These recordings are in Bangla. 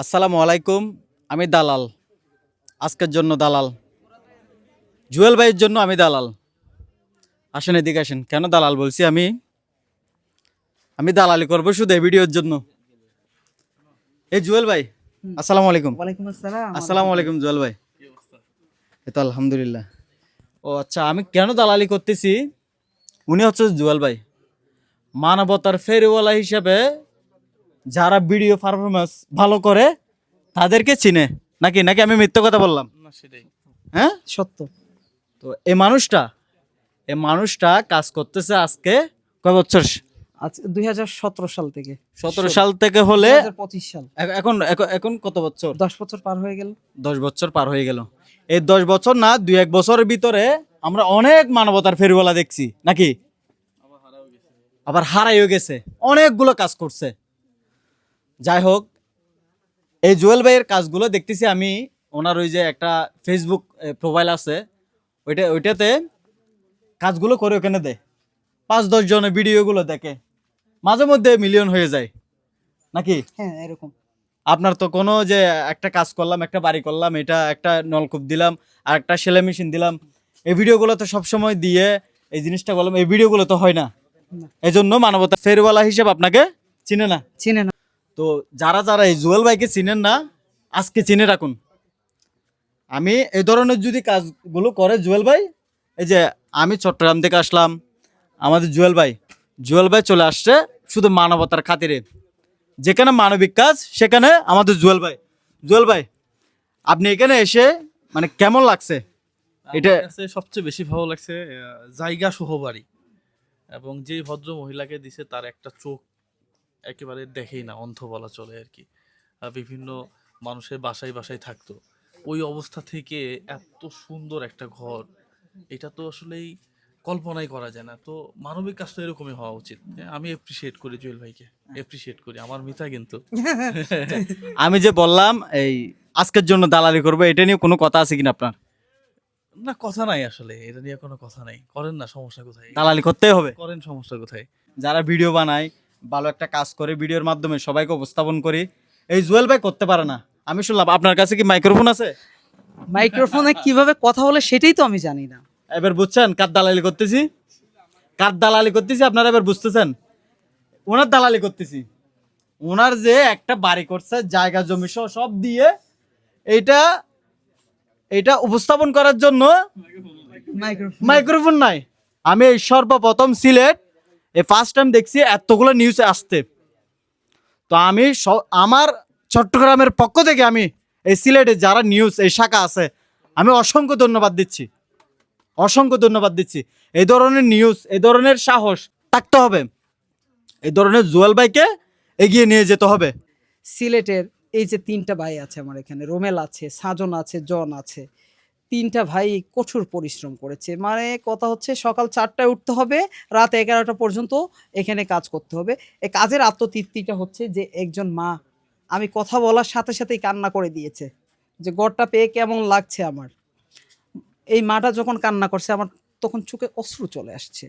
আসসালামু আলাইকুম আমি দালাল। আজকের জন্য দালাল। জুয়েল ভাইয়ের জন্য আমি দালাল। আসেন এদিকে আসেন। কেন দালাল বলছি আমি? আমি দালালি করব শুধু এই ভিডিওর জন্য। এই জুয়েল ভাই আসসালামু আলাইকুম। ওয়ালাইকুম আসসালাম। আসসালামু আলাইকুম জুয়েল ভাই। এই তো আলহামদুলিল্লাহ। ও আচ্ছা আমি কেন দালালি করতেছি? উনি হচ্ছে জুয়েল ভাই। মানবতার ফেরিওয়ালা হিসেবে যারা ভিডিও পারফরমেন্স ভালো করে তাদেরকে চিনে। নাকি? নাকি আমি মিথ্যে কথা বললাম? না সেটাই। হ্যাঁ? সত্য। তো এই মানুষটা এই মানুষটা কাজ করতেছে আজকে কয় বছর? আজ দুই সাল থেকে। সতেরো সাল থেকে হলে পঁচিশ সাল। এখন এখন- এখন কত বছর? দশ বছর পার হয়ে গেল। দশ বছর পার হয়ে গেল। এই দশ বছর না দুই এক বছরের ভিতরে আমরা অনেক মানবতার ফেরিওয়ালা দেখছি। নাকি? আবার হারাইও গেছে। অনেকগুলো কাজ করছে। যাই হোক এই জুয়েল ভাইয়ের কাজগুলো দেখতেছি আমি। ওনার ওই যে একটা ফেসবুক প্রোফাইল আছে। ওইটা ওইটাতে কাজগুলো করে ওখানে দেয় পাঁচ দশ জনের ভিডিওগুলো দেখে। মাঝে মধ্যে মিলিয়ন হয়ে যায়। নাকি? হ্যাঁ এরকম। আপনার তো কোনো যে একটা কাজ করলাম একটা বাড়ি করলাম এটা একটা নলকূপ দিলাম আর একটা সেলাই মেশিন দিলাম। এই ভিডিওগুলো তো সবসময় দিয়ে এই জিনিসটা বললাম এই ভিডিওগুলো তো হয় না। না। এই জন্য মানবতা ফেরওয়ালা হিসেবে আপনাকে চিনে না। চিনে না। তো যারা যারা এই জুয়েল ভাইকে চিনেন না আজকে চিনে রাখুন। আমি এই ধরনের যদি কাজগুলো করে জুয়েল ভাই এই যে আমি চট্টগ্রাম থেকে আসলাম আমাদের জুয়েল ভাই জুয়েল ভাই চলে আসছে শুধু মানবতার খাতিরে। যেখানে মানবিক কাজ সেখানে আমাদের জুয়েল ভাই। জুয়েল ভাই আপনি এখানে এসে মানে কেমন লাগছে? এটা- সবচেয়ে বেশি ভালো লাগছে জায়গা সহ বাড়ি এবং যে ভদ্র মহিলাকে দিছে তার একটা চোখ একেবারে দেখেই না অন্ধ বলা চলে আর কি। বিভিন্ন মানুষের বাসায় বাসায় থাকতো। ওই অবস্থা থেকে এত সুন্দর একটা ঘর এটা তো আসলেই কল্পনাই করা যায় না। তো মানবিক কাজ তো এরকমই হওয়া উচিত। হ্যাঁ, আমি এপ্রিসিয়েট করি জুয়েল ভাইকে এপ্রিসিয়েট করি আমার মিতা কিন্তু। আমি যে বললাম এই আজকের জন্য দালালি করব এটা নিয়ে কোনো কথা আছে কিনা আপনার? না কথা নাই আসলে এটা নিয়ে কোনো কথা নাই। করেন না সমস্যা কোথায়? দালালি করতেই হবে। করেন সমস্যা কোথায়? যারা ভিডিও বানায় ভালো একটা কাজ করে ভিডিওর মাধ্যমে সবাইকে উপস্থাপন করি। এই জুয়েল ভাই করতে পারে না। আমি শুনলাম আপনার কাছে কি মাইক্রোফোন আছে? মাইক্রোফোনে কীভাবে কথা বলে সেটাই তো আমি জানি না। এবার বুঝছেন কার দালালি করতেছি? কার দালালি করতেছি আপনারা এবার বুঝতেছেন? ওনার দালালি করতেছি। ওনার যে একটা বাড়ি করছে জায়গা জমি সহ সব দিয়ে এইটা এটা উপস্থাপন করার জন্য মাইক্রোফোন। মাইক্রোফোন নাই। আমি এই সর্বপ্রথম সিলেট এই ফার্স্ট টাইম দেখছি এতগুলো নিউজ আসতে। তো আমি আমার চট্টগ্রামের পক্ষ থেকে আমি এই সিলেটে যারা নিউজ এই শাখা আছে, আমি অসংখ্য ধন্যবাদ দিচ্ছি। অসংখ্য ধন্যবাদ দিচ্ছি। এই ধরনের নিউজ এই ধরনের সাহস থাকতে হবে। এই ধরনের জুয়েল ভাইকে এগিয়ে নিয়ে যেতে হবে। সিলেটের এই যে তিনটা ভাই আছে আমার এখানে, রোমেল আছে, সাজন আছে, জন আছে তিনটা ভাই কঠোর পরিশ্রম করেছে। মানে কথা হচ্ছে সকাল চারটায় উঠতে হবে, রাত এগারোটা পর্যন্ত এখানে কাজ করতে হবে। এই কাজের আত্মতৃপ্তিটা হচ্ছে যে একজন মা আমি কথা বলার সাথে সাথেই কান্না করে দিয়েছে যে গড়টা পেয়ে কেমন লাগছে আমার। এই মাটা যখন কান্না করছে আমার তখন চোখে অশ্রু চলে আসছে।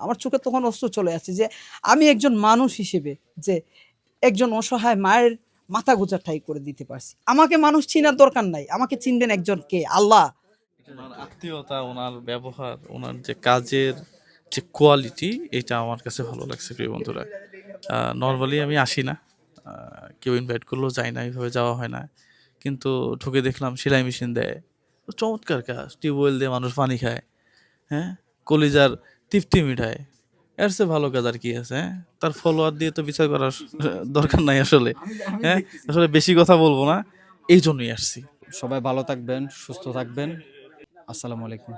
আমার চোখে তখন অশ্রু চলে আসছে যে আমি একজন মানুষ হিসেবে যে একজন অসহায় মায়ের মাথা গোজা ঠাই করে দিতে পারছি। আমাকে মানুষ চিনার দরকার নাই। আমাকে চিনবেন একজন কে? আল্লাহ। ওনার আত্মীয়তা, ওনার ব্যবহার, ওনার যে কাজের যে কোয়ালিটি এটা আমার কাছে ভালো লাগছে প্রিয় বন্ধুরা। নর্মালি আমি আসি না। কেউ ইনভাইট করলেও যাই না, এইভাবে যাওয়া হয় না। কিন্তু ঢুকে দেখলাম সেলাই মেশিন দেয়। চমৎকার কাজ। টিউবওয়েল দিয়ে মানুষ পানি খায়। হ্যাঁ? কলিজার তৃপ্তি মিঠায় এর চেয়ে ভালো কাজ আর কি আছে হ্যাঁ? তার ফলোয়ার দিয়ে তো বিচার করার দরকার নাই আসলে হ্যাঁ? আসলে বেশি কথা বলব না এই জন্যই আসছি। সবাই ভালো থাকবেন সুস্থ থাকবেন। আসসালামু আলাইকুম।